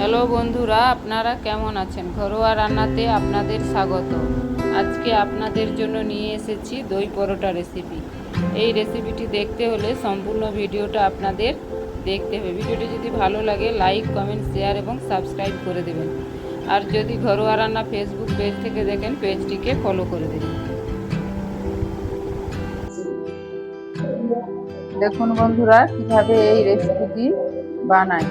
Hello বন্ধুরা, আপনারা কেমন আছেন? ঘরোয়া রান্নাতে আপনাদের স্বাগত। আজকে আপনাদের জন্য নিয়ে এসেছি দই পরোটা রেসিপি এই রেসিপিটি দেখতে হলে সম্পূর্ণ ভিডিওটা আপনাদের দেখতে হবে। ভিডিওটি যদি ভালো লাগে লাইক কমেন্ট শেয়ার এবং সাবস্ক্রাইব করে দেবেন। আর যদি ঘরোয়া রান্না ফেসবুক পেজ থেকে দেখেন পেজটিকে ফলো করে দেবেন দেখুন বন্ধুরা, কীভাবে এই রেসিপিটি বানায়।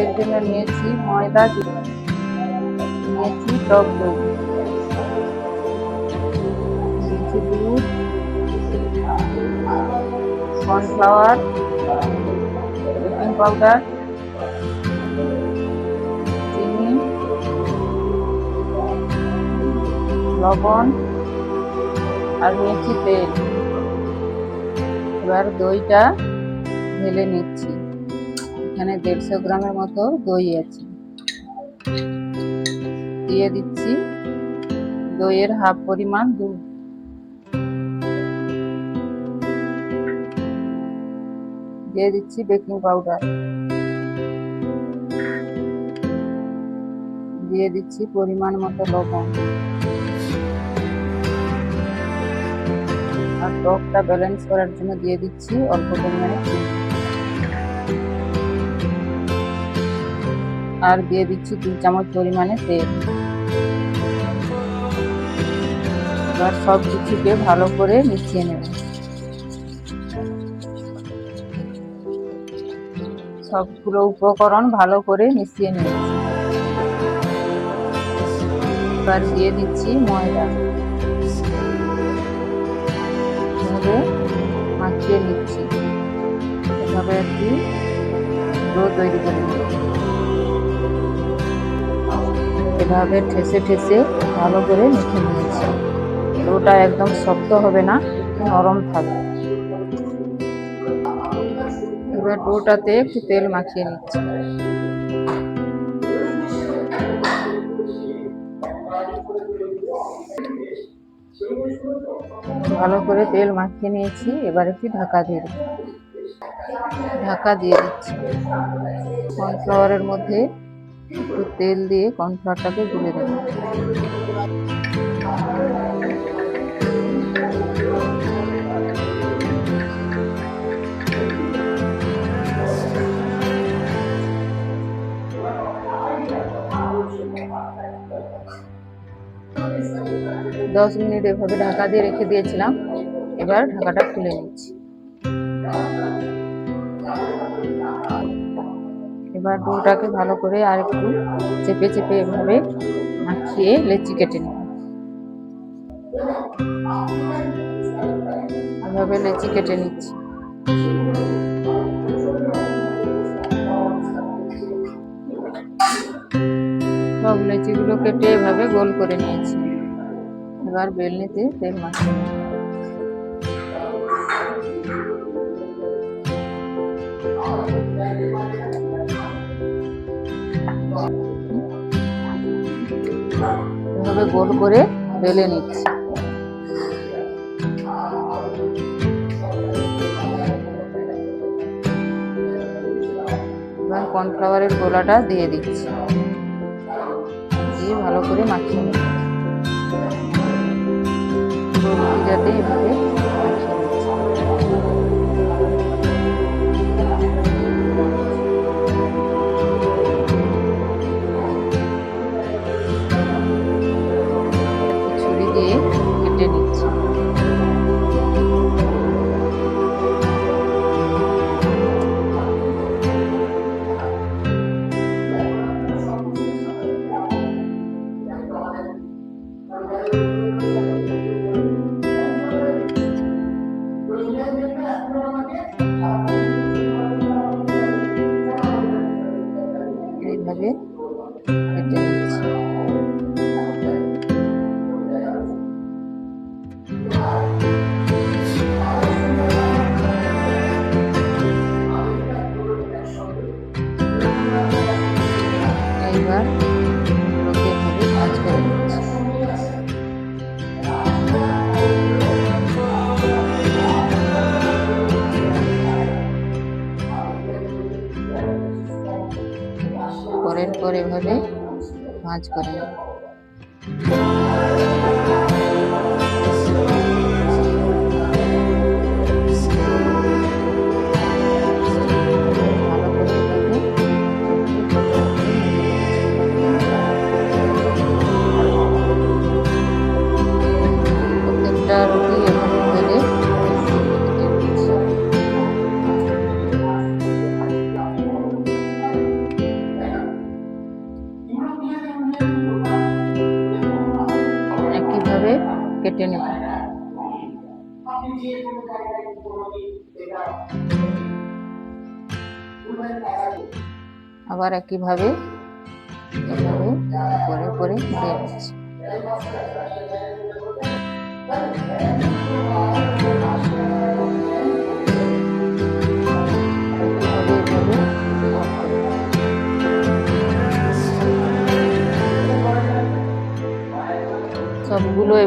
এর জন্য নিয়েছি ময়দা নিয়েছি টক দই। দুধ, কর্নফ্লাওয়ার, বেকিং পাউডার, চিনি, লবণ, আর নিয়েছি তেল। এবার দইটা ঢেলে নিচ্ছি। এখানে দেড়শো গ্রামের মতো দই আছে। দিয়ে দিচ্ছি দইয়ের হাফ পরিমাণ দুধ। দিয়ে দিচ্ছি বেকিং পাউডার। দিয়ে দিচ্ছি পরিমাণ মতো লবণ। আর টকটা ব্যালেন্স করার জন্য দিয়ে দিচ্ছি অল্প পরিমাণে আর দিয়ে দিচ্ছি দুই চামচ পরিমাণে তেল। এবার সব কিছুকে ভালো করে মিশিয়ে নেব। সবগুলো উপকরণ ভালো করে মিশিয়ে নিয়েছি। এবার দিয়ে দিচ্ছি ময়দা। মাখিয়ে নিচ্ছি। এভাবে একটি ডো তৈরি করে নিচ্ছি। এভাবে ঠেসে ঠেসে ভালো করে মেখে নিয়েছি। ডোটা একদম শক্ত হবে না, নরম থাকবে। এবার ডোটাতে একটু তেল মাখিয়ে নিচ্ছি। ভালো করে তেল মাখিয়ে নিয়েছি, এবার একটি ঢাকা দিয়ে ঢাকা দিয়ে দিচ্ছি। কর্নফ্লাওয়ারের মধ্যে তেল দিয়ে কর্নফ্লাওয়ারটাকে গুলে দেব দশ মিনিট এভাবে ঢাকা দিয়ে রেখে দিয়েছিলাম। এবার ঢাকাটা খুলে নিচ্ছি। এবার ডোটাকে ভালো করে আর একটু চেপে চেপে এভাবে মাখিয়ে লেচি কেটে নেব। এভাবে লেচি কেটে নিচ্ছি। সব লেচিগুলো কেটে এভাবে গোল করে নিয়েছি। এবার বেলনিতে তেল মাখিয়ে এভাবে গোল করে বেলে নিচ্ছি। এবার কর্নফ্লাওয়ারের গোলাটা দিয়ে দিচ্ছি। দিয়ে ভালো করে মাখিয়ে নেব যাতে এভাবে এইভাবে এভাবে ভাঁজ করে নেব একইভাবে কেটে নেব। আবার একইভাবে এভাবে করে করে দিয়ে দিচ্ছি।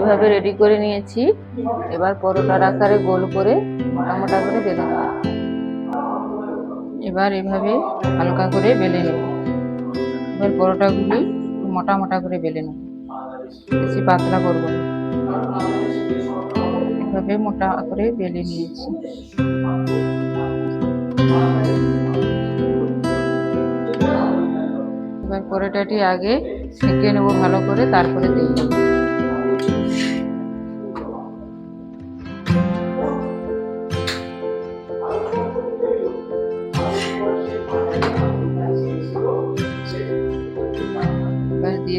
এভাবে রেডি করে নিয়েছি। এবার পরোটার আকারে গোল করে মোটা মোটা করে বেলে নেব। এবার এভাবে হালকা করে বেলে নেব। এবার পরোটাগুলি মোটা মোটা করে বেলে নেব। বেশি পাতলা করব না। এভাবে মোটা করে বেলে নিয়েছি। এবার পরোটাটি আগে সেঁকে নেব ভালো করে, তারপরে দিয়ে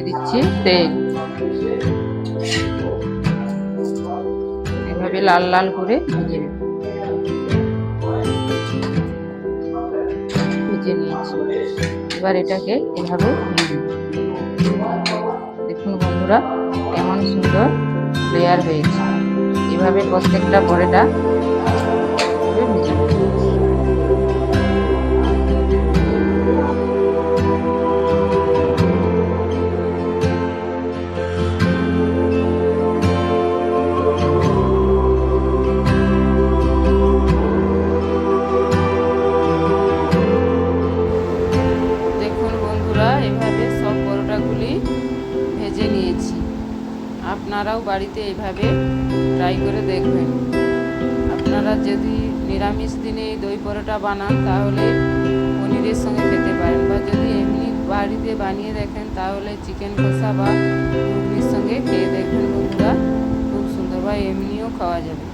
দিয়ে দিচ্ছি, তেল। এভাবে লাল লাল করে ভেজে নেব। ভেজে নিয়েছি। এবার এটাকে এভাবে দেখুন বন্ধুরা, কেমন সুন্দর লেয়ার হয়েছে। এভাবে প্রত্যেকটা পরেটা আপনারাও বাড়িতে এইভাবে ট্রাই করে দেখবেন আপনারা যদি নিরামিষ দিনে এই দই পরোটা বানান, তাহলে পনিরের সঙ্গে খেতে পারেন বা যদি এমনি বাড়িতে বানিয়ে দেখেন, তাহলে চিকেন কষা বা ঘুগনির সঙ্গে খেয়ে দেখবেন বন্ধুরা, খুব সুন্দর। বা এমনিও খাওয়া যাবে।